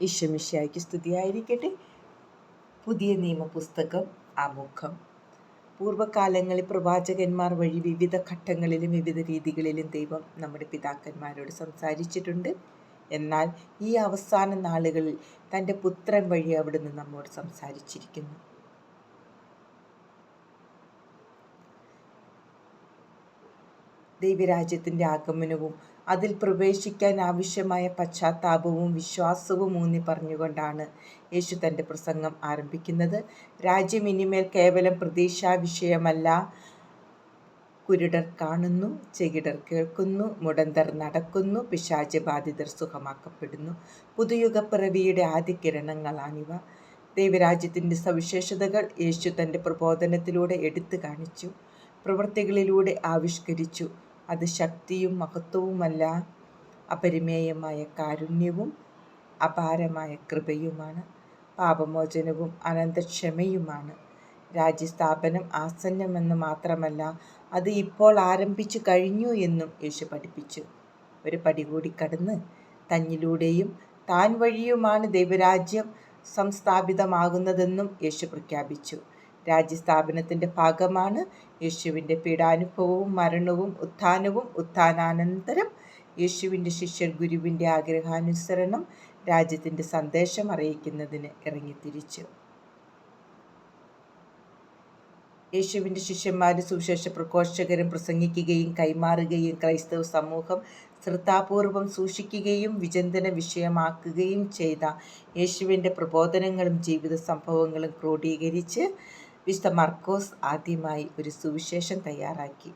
ഈശ്വമിഷ്യായ്ക്ക് സ്തുതിയായിരിക്കട്ടെ. പുതിയ നിയമപുസ്തകം ആമുഖം. പൂർവകാലങ്ങളിൽ പ്രവാചകന്മാർ വഴി വിവിധ ഘട്ടങ്ങളിലും വിവിധ രീതികളിലും ദൈവം നമ്മുടെ പിതാക്കന്മാരോട് സംസാരിച്ചിട്ടുണ്ട്. എന്നാൽ ഈ അവസാന നാളുകളിൽ തന്റെ പുത്രൻ വഴി അവിടുന്ന് നമ്മോട് സംസാരിച്ചിരിക്കുന്നു. ദൈവരാജ്യത്തിന്റെ ആഗമനവും അതിൽ പ്രവേശിക്കാൻ ആവശ്യമായ പശ്ചാത്താപവും വിശ്വാസവും ഊന്നി പറഞ്ഞുകൊണ്ടാണ് യേശു തന്റെ പ്രസംഗം ആരംഭിക്കുന്നത്. രാജ്യം ഇനിമേൽ കേവലം പ്രതീക്ഷാ വിഷയമല്ല. കുരുടർ കാണുന്നു ചെകിടർ കേൾക്കുന്നു മുടന്തർ നടക്കുന്നു പിശാചബാധിതർ സുഖമാക്കപ്പെടുന്നു. പുതുയുഗപ്പിറവിയുടെ ആദ്യ കിരണങ്ങളാണിവ ദൈവരാജ്യത്തിന്റെ സവിശേഷതകൾ യേശു തന്റെ പ്രബോധനത്തിലൂടെ എടുത്തു കാണിച്ചു പ്രവൃത്തികളിലൂടെ ആവിഷ്കരിച്ചു അത് ശക്തിയും മഹത്വവുമല്ല അപരിമേയമായ കാരുണ്യവും അപാരമായ കൃപയുമാണ് പാപമോചനവും അനന്തക്ഷമയുമാണ്. രാജ്യസ്ഥാപനം ആസന്നമെന്ന് മാത്രമല്ല അത് ഇപ്പോൾ ആരംഭിച്ചു കഴിഞ്ഞു എന്നും യേശു പഠിപ്പിച്ചു. ഒരു പടി കൂടി കടന്ന് തന്നിലൂടെയും താൻ വഴിയുമാണ് ദൈവരാജ്യം സംസ്ഥാപിതമാകുന്നതെന്നും യേശു പ്രഖ്യാപിച്ചു. രാജ്യസ്ഥാപനത്തിന്റെ ഭാഗമാണ്. യേശുവിന്റെ പീഡാനുഭവവും മരണവും ഉത്ഥാനവും ഉത്ഥാനാനന്തരം യേശുവിന്റെ ശിഷ്യർ ഗുരുവിന്റെ ആഗ്രഹാനുസരണം രാജ്യത്തിന്റെ സന്ദേശം അറിയിക്കുന്നതിന് ഇറങ്ങിത്തിരിച്ചു. യേശുവിന്റെ ശിഷ്യന്മാരും സുവിശേഷ പ്രഘോഷകരും പ്രസംഗിക്കുകയും കൈമാറുകയും ക്രൈസ്തവ സമൂഹം ശ്രദ്ധാപൂർവം സൂക്ഷിക്കുകയും വിചിന്തന വിഷയമാക്കുകയും ചെയ്ത യേശുവിന്റെ പ്രബോധനങ്ങളും ജീവിത സംഭവങ്ങളും ക്രോഡീകരിച്ച് വിശുദ്ധ മർക്കോസ് ആദ്യമായി ഒരു സുവിശേഷം തയ്യാറാക്കി.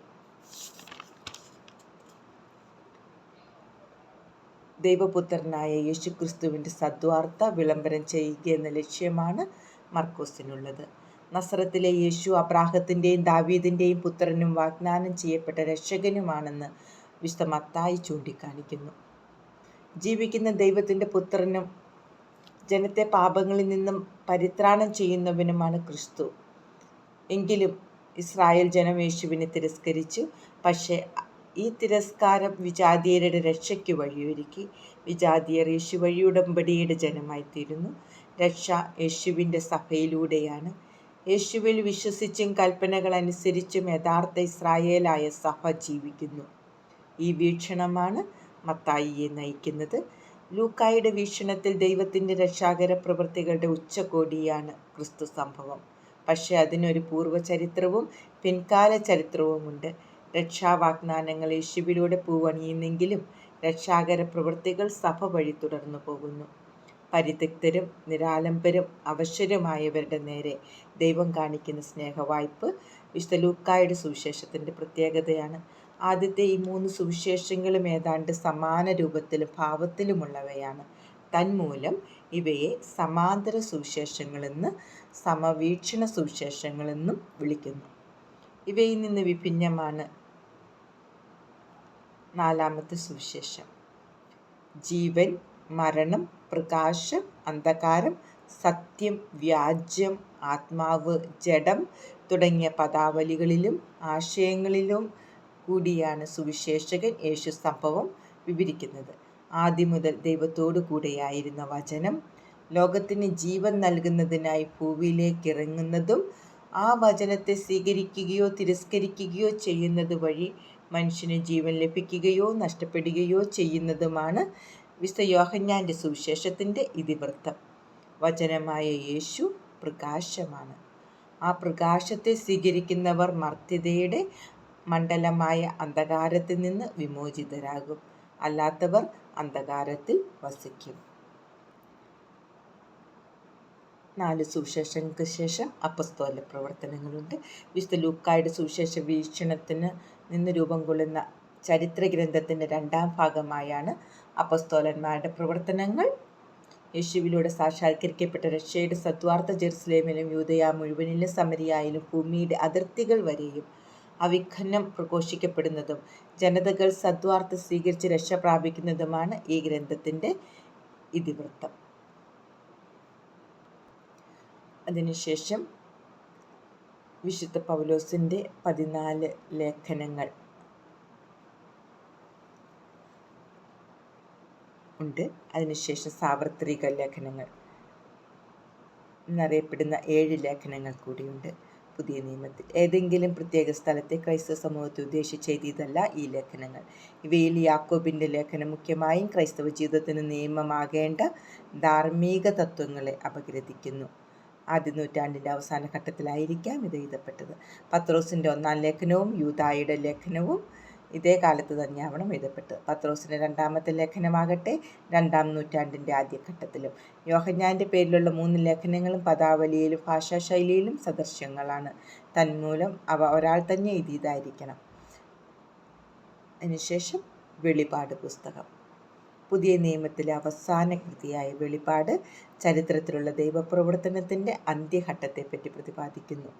ദൈവപുത്രനായ യേശുക്രിസ്തുവിന്റെ സദ്വാർത്ത വിളംബരം ചെയ്യുക എന്ന ലക്ഷ്യമാണ് മർക്കോസിനുള്ളത്. നസ്രത്തിലെ യേശു അബ്രാഹത്തിന്റെയും ദാവീദിന്റെയും പുത്രനും വാഗ്ദാനം ചെയ്യപ്പെട്ട രക്ഷകനുമാണെന്ന് വിശുദ്ധ മത്തായി ചൂണ്ടിക്കാണിക്കുന്നു. ജീവിക്കുന്ന ദൈവത്തിന്റെ പുത്രനും ജനത്തെ പാപങ്ങളിൽ നിന്നും പരിത്രാണം ചെയ്യുന്നവനുമാണ് ക്രിസ്തു. എങ്കിലും ഇസ്രായേൽ ജനം യേശുവിനെ തിരസ്കരിച്ചു. പക്ഷേ ഈ തിരസ്കാരം വിജാതീയരുടെ രക്ഷയ്ക്ക് വഴിയൊരുക്കി. വിജാതീയർ യേശു വഴിയുടമ്പടിയുടെ ജനമായിത്തീരുന്നു. രക്ഷ യേശുവിന്റെ സഭയിലൂടെയാണ്. യേശുവിൽ വിശ്വസിച്ചും കൽപ്പനകൾ അനുസരിച്ചും യഥാർത്ഥ ഇസ്രായേലായ സഭ ജീവിക്കുന്നു. ഈ വീക്ഷണമാണ് മത്തായിയെ നയിക്കുന്നത്. ലൂക്കായുടെ വീക്ഷണത്തിൽ ദൈവത്തിന്റെ രക്ഷാകര പ്രവൃത്തികളുടെ ഉച്ചകോടിയാണ് ക്രിസ്തു സംഭവം പക്ഷേ അതിനൊരു പൂർവചരിത്രവും പിൻകാല ചരിത്രവുമുണ്ട് രക്ഷാവാഗ്ദാനങ്ങൾ യേശുവിലൂടെ പൂവണിയുന്നെങ്കിലും രക്ഷാകര പ്രവൃത്തികൾ സഭ വഴി തുടർന്നു പോകുന്നു. പരിത്യക്തരും നിരാലംബരും അവശ്വരമായവരുടെ നേരെ ദൈവം കാണിക്കുന്ന സ്നേഹവായ്പ് വിശുദ്ധ ലൂക്കായുടെ സുവിശേഷത്തിന്റെ പ്രത്യേകതയാണ്. ആദ്യത്തെ ഈ മൂന്ന് സുവിശേഷങ്ങളും ഏതാണ്ട് സമാന രൂപത്തിലും ഭാവത്തിലുമുള്ളവയാണ്. തന്മൂലം ഇവയെ സമാന്തര സുവിശേഷങ്ങളെന്ന് സമവീക്ഷണ സുവിശേഷങ്ങളെന്നും വിളിക്കുന്നു. ഇവയിൽ നിന്ന് വിഭിന്നമാണ് നാലാമത്തെ സുവിശേഷം. ജീവൻ മരണം പ്രകാശം അന്ധകാരം സത്യം വ്യാജ്യം ആത്മാവ് ജഡം തുടങ്ങിയ പദാവലികളിലും ആശയങ്ങളിലും കൂടിയാണ് സുവിശേഷകൻ യേശു സംഭവം വിവരിക്കുന്നത്. ആദ്യം മുതൽ ദൈവത്തോടു കൂടെയായിരുന്ന വചനം ലോകത്തിന് ജീവൻ നൽകുന്നതിനായി ഭൂമിയിലേക്ക് ഇറങ്ങുന്നതും ആ വചനത്തെ സ്വീകരിക്കുകയോ തിരസ്കരിക്കുകയോ ചെയ്യുന്നത് വഴി മനുഷ്യന് ജീവൻ ലഭിക്കുകയോ നഷ്ടപ്പെടുകയോ ചെയ്യുന്നതുമാണ് വിശുദ്ധ യോഹന്യാന്റെ സുവിശേഷത്തിന്റെ ഇതിവൃത്തം. വചനമായ യേശു പ്രകാശമാണ്. ആ പ്രകാശത്തെ സ്വീകരിക്കുന്നവർ മർത്യതയുടെ മണ്ഡലമായ അന്ധകാരത്തിൽ നിന്ന് വിമോചിതരാകും. അല്ലാത്തവർ അന്ധകാരത്തിൽ വസിക്കും. നാല് സുവിശേഷങ്ങൾക്ക് ശേഷം അപ്പസ്തോല പ്രവർത്തനങ്ങളുണ്ട്. വിശുദ്ധ ലൂക്കായുടെ സുവിശേഷ വീക്ഷണത്തിന് നിന്ന് രൂപം കൊള്ളുന്ന ചരിത്ര ഗ്രന്ഥത്തിന്റെ രണ്ടാം ഭാഗമായാണ് അപ്പസ്തോലന്മാരുടെ പ്രവർത്തനങ്ങൾ. യേശുവിലൂടെ സാക്ഷാത്കരിക്കപ്പെട്ട രക്ഷയുടെ സത്വാർത്ഥ ജെറുസലേമിലും യൂതയ മുഴുവനിലും സമരിയായാലും ഭൂമിയുടെ അതിർത്തികൾ വരെയും അവിഖന്നം പ്രഘോഷിക്കപ്പെടുന്നതും ജനതകൾ സദ്വാർത്ത സ്വീകരിച്ച് രക്ഷ പ്രാപിക്കുന്നതുമാണ് ഈ ഗ്രന്ഥത്തിന്റെ ഇതിവൃത്തം. അതിനുശേഷം വിശുദ്ധ പൗലോസിന്റെ പതിനാല് ലേഖനങ്ങൾ ഉണ്ട്. അതിനുശേഷം സാർവത്രിക ലേഖനങ്ങൾ എന്നറിയപ്പെടുന്ന ഏഴ് ലേഖനങ്ങൾ കൂടിയുണ്ട്. പുതിയ നിയമത്തിൽ ഏതെങ്കിലും പ്രത്യേക സ്ഥലത്തെ ക്രൈസ്തവ സമൂഹത്തെ ഉദ്ദേശിച്ച് എഴുതിയതല്ല ഈ ലേഖനങ്ങൾ. ഇവയിൽ യാക്കോബിന്റെ ലേഖനം മുഖ്യമായും ക്രൈസ്തവ ജീവിതത്തിന് നിയമമാകേണ്ട ധാർമ്മിക തത്വങ്ങളെ അപഗ്രഥിക്കുന്നു. ആദ്യ നൂറ്റാണ്ടിന്റെ അവസാന ഘട്ടത്തിലായിരിക്കാം ഇത് എഴുതപ്പെട്ടത്. പത്രോസിന്റെ ഒന്നാം ലേഖനവും യൂതായുടെ ലേഖനവും ഇതേ കാലത്ത് തന്നെയാവണം എഴുതപ്പെട്ടത്. പത്രോസിന്റെ രണ്ടാമത്തെ ലേഖനമാകട്ടെ രണ്ടാം നൂറ്റാണ്ടിന്റെ ആദ്യഘട്ടത്തിലും. യോഹന്യാന്റെ പേരിലുള്ള മൂന്ന് ലേഖനങ്ങളും പദാവലിയിലും ഭാഷാശൈലിയിലും സദൃശ്യങ്ങളാണ്. തന്മൂലം അവ ഒരാൾ തന്നെ എഴുതിയതായിരിക്കണം. അതിനുശേഷം വെളിപാട് പുസ്തകം. പുതിയ നിയമത്തിലെ അവസാന കൃതിയായ വെളിപാട് ചരിത്രത്തിലുള്ള ദൈവപ്രവർത്തനത്തിന്റെ അന്ത്യഘട്ടത്തെപ്പറ്റി പ്രതിപാദിക്കുന്നു.